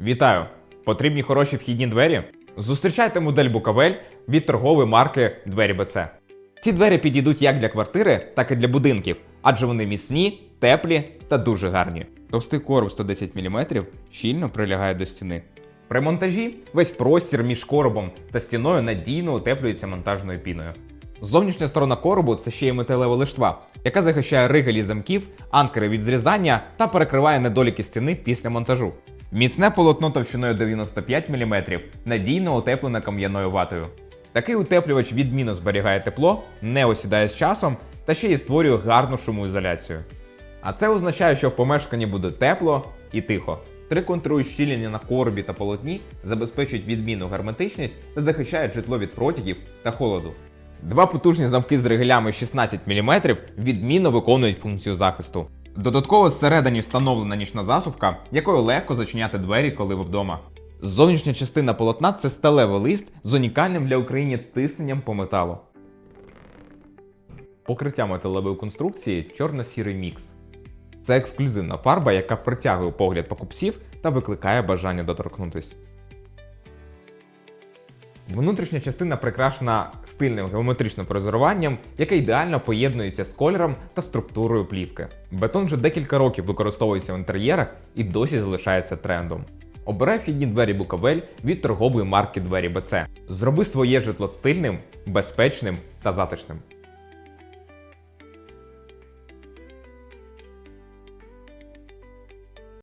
Вітаю! Потрібні хороші вхідні двері? Зустрічайте модель Букавель від торгової марки Двері БЦ. Ці двері підійдуть як для квартири, так і для будинків, адже вони міцні, теплі та дуже гарні. Товстий короб 110 мм щільно прилягає до стіни. При монтажі весь простір між коробом та стіною надійно утеплюється монтажною піною. Зовнішня сторона коробу це ще й металева лиштва, яка захищає ригелі замків, анкери від зрізання та перекриває недоліки стіни після монтажу. Міцне полотно товщиною 95 мм надійно утеплене кам'яною ватою. Такий утеплювач відмінно зберігає тепло, не осідає з часом та ще й створює гарну шумоізоляцію. А це означає, що в помешканні буде тепло і тихо. Три контури щілення на коробі та полотні забезпечують відмінну герметичність та захищають житло від протягів та холоду. Два потужні замки з ригелями 16 мм відмінно виконують функцію захисту. Додатково зсередині встановлена нічна засувка, якою легко зачиняти двері, коли ви вдома. Зовнішня частина полотна це сталевий лист з унікальним для України тисненням по металу. Покриття металевої конструкції чорно-сірий мікс. Це ексклюзивна фарба, яка притягує погляд покупців та викликає бажання доторкнутись. Внутрішня частина прикрашена стильним геометричним прозоруванням, яке ідеально поєднується з кольором та структурою плівки. Бетон вже декілька років використовується в інтер'єрах і досі залишається трендом. Обирай вхідні двері Букавель від торгової марки Двері БЦ. Зроби своє житло стильним, безпечним та затишним.